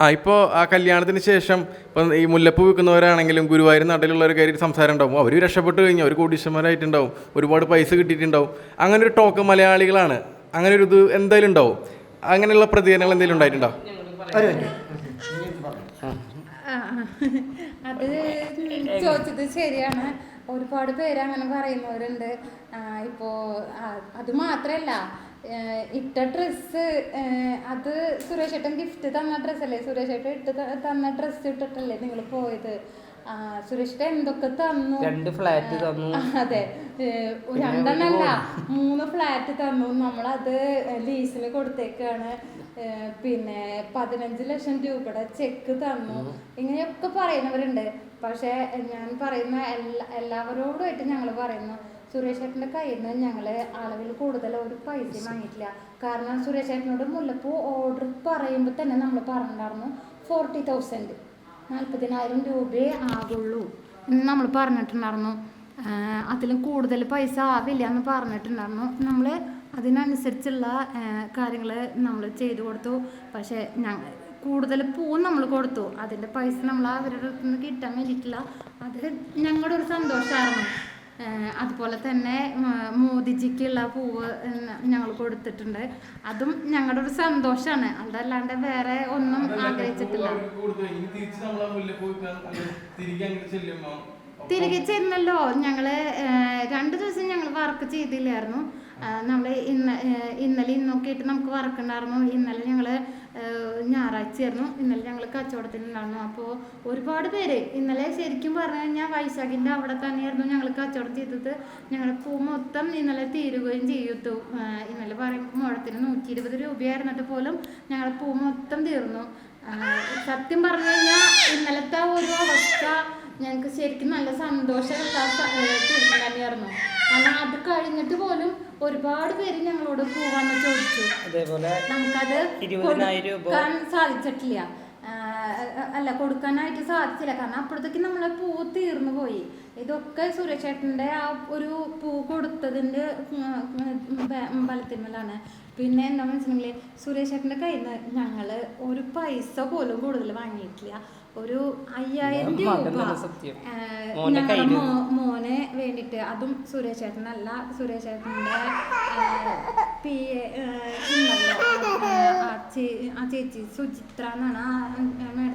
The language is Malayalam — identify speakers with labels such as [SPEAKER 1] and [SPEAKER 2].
[SPEAKER 1] ആ ഇപ്പോൾ ആ കല്യാണത്തിന് ശേഷം ഇപ്പം ഈ മുല്ലപ്പൂ വിൽക്കുന്നവരാണെങ്കിലും ഗുരുവായൂർ നാട്ടിലുള്ളവർ കയറി സംസാരം ഉണ്ടാവും അവർ രക്ഷപ്പെട്ട് കഴിഞ്ഞാൽ അവർ കോടീശ്വരന്മാരായിട്ടുണ്ടാവും. ഒരുപാട് പൈസ കിട്ടിയിട്ടുണ്ടാവും. അങ്ങനെ ഒരു ടോക്ക് മലയാളികളാണ്. അങ്ങനെ ഒരു ഇത് എന്തായാലും ഉണ്ടാവും. അങ്ങനെയുള്ള പ്രതികരണങ്ങൾ എന്തെങ്കിലും ഉണ്ടായിട്ടുണ്ടോ?
[SPEAKER 2] ഒരു
[SPEAKER 3] ആ, അത് ചോദിച്ചത് ശരിയാണ്. ഒരുപാട് പേര് അങ്ങനെ പറയുന്നവരുണ്ട്. ഇപ്പോൾ ഇപ്പോ അത് മാത്രല്ല. ഏഹ്, ഇട്ട ഡ്രസ്സ് അത് സുരേഷ് ഏട്ടൻ ഗിഫ്റ്റ് തന്ന ഡ്രസ്സല്ലേ സുരേഷ് ഏട്ടൻ ഇട്ട് തന്ന ഡ്രസ്സ് ഇട്ടിട്ടല്ലേ നിങ്ങൾ പോയത്? ആ, സുരേഷ് ഏട്ടൻ എന്തൊക്കെ തന്നു?
[SPEAKER 4] രണ്ട് ഫ്ലാറ്റ് തന്നു.
[SPEAKER 3] അതെ. രണ്ടെണ്ണല്ല മൂന്ന് ഫ്ലാറ്റ് തന്നു. നമ്മളത് ലീസിന് കൊടുത്തേക്കാണ്. പിന്നെ പതിനഞ്ച് ലക്ഷം രൂപയുടെ ചെക്ക് തന്നു. ഇങ്ങനെയൊക്കെ പറയുന്നവരുണ്ട്. പക്ഷെ ഞാൻ പറയുന്ന എല്ലാ എല്ലാവരോടുമായിട്ട് ഞങ്ങൾ പറയുന്നു സുരേഷ് ഏട്ടന്റെ കയ്യിൽ നിന്ന് ഞങ്ങൾ അളവിൽ കൂടുതൽ ഒരു പൈസ. വാങ്ങിയിട്ടില്ല. കാരണം സുരേഷേട്ടനോട് മുല്ലപ്പൂ ഓർഡർ പറയുമ്പോൾ തന്നെ നമ്മൾ പറഞ്ഞിട്ടുണ്ടായിരുന്നു ഫോർട്ടി തൗസൻഡ് നാൽപ്പതിനായിരം രൂപയേ ആകുള്ളൂ എന്ന് നമ്മൾ പറഞ്ഞിട്ടുണ്ടായിരുന്നു. അതിലും കൂടുതൽ പൈസ ആവില്ല എന്ന് പറഞ്ഞിട്ടുണ്ടായിരുന്നു. നമ്മൾ അതിനനുസരിച്ചുള്ള കാര്യങ്ങൾ നമ്മൾ ചെയ്തു കൊടുത്തു. പക്ഷേ ഞങ്ങൾ കൂടുതൽ പൂ നമ്മൾ കൊടുത്തു. അതിന്റെ പൈസ നമ്മൾ അവരുടെ അടുത്ത് നിന്ന് കിട്ടാൻ വേണ്ടിയിട്ടില്ല. അത് ഞങ്ങളുടെ ഒരു സന്തോഷമായിരുന്നു അതുപോലെ തന്നെ മോദിജിക്കുള്ള പൂവ് ഞങ്ങൾ കൊടുത്തിട്ടുണ്ട്. അതും ഞങ്ങളുടെ ഒരു സന്തോഷമാണ് അതല്ലാണ്ട് വേറെ ഒന്നും ആഗ്രഹിച്ചിട്ടില്ല. തിരികെ ചെന്നല്ലോ. ഞങ്ങൾ രണ്ടു ദിവസം ഞങ്ങൾ വർക്ക് ചെയ്തില്ലായിരുന്നു. നമ്മൾ ഇന്ന ഇന്നലെ ഇന്നൊക്കെ ആയിട്ട് നമുക്ക് വർക്ക് ഉണ്ടായിരുന്നു. ഇന്നലെ ഞങ്ങൾ ഞായറാഴ്ചയായിരുന്നു. ഇന്നലെ ഞങ്ങൾ കച്ചവടത്തിനുണ്ടായിരുന്നു അപ്പോൾ ഒരുപാട് പേര് ഇന്നലെ ശരിക്കും പറഞ്ഞു കഴിഞ്ഞാൽ വൈശാഖിന്റെ അവിടെ തന്നെയായിരുന്നു ഞങ്ങൾ കച്ചവടം ചെയ്തത്. ഞങ്ങളുടെ പൂ മൊത്തം ഇന്നലെ തീരുകയും ചെയ്യത്തു ഇന്നലെ പറയുമ്പോൾ മുഴത്തിന് നൂറ്റി ഇരുപത് രൂപയായിരുന്നിട്ട് പോലും ഞങ്ങളുടെ പൂ മൊത്തം തീർന്നു. സത്യം പറഞ്ഞു കഴിഞ്ഞാൽ ഇന്നലത്തെ ഒരു അവസ്ഥ ഞങ്ങൾക്ക് ശരിക്കും നല്ല സന്തോഷം തീർച്ചയായിരുന്നു കാരണം അത് കഴിഞ്ഞിട്ട് പോലും ഒരുപാട് പേര് ഞങ്ങളോട് പോവാന്ന് ചോദിച്ചു.
[SPEAKER 4] അതേപോലെ
[SPEAKER 3] നമുക്കത് സാധിച്ചിട്ടില്ല. അല്ല കൊടുക്കാനായിട്ട് സാധിച്ചില്ല. കാരണം അപ്പോഴത്തേക്ക് നമ്മളെ പൂ തീർന്നു പോയി. ഇതൊക്കെ സുരേഷേട്ടന്റെ ആ ഒരു പൂ കൊടുത്തതിന്റെ ബലത്തിന്മേലാണ് പിന്നെ എന്താണെന്ന് വെച്ചിട്ടുണ്ടെങ്കിൽ സുരേഷേട്ടന്റെ കയ്യിൽ നിന്ന് ഞങ്ങൾ ഒരു പൈസ പോലും കൂടുതൽ വാങ്ങിയിട്ടില്ല. ഒരു അയ്യായിരം രൂപ. ഞങ്ങളുടെ മോനെ വേണ്ടിയിട്ട്. അതും സുരേഷേട്ടനല്ല. സുരേഷേട്ടന്റെ പി എ ഉണ്ടല്ലോ ആ, ആ ചേ- ആ ചേച്ചി സുചിത്ര എന്നാണ് ആ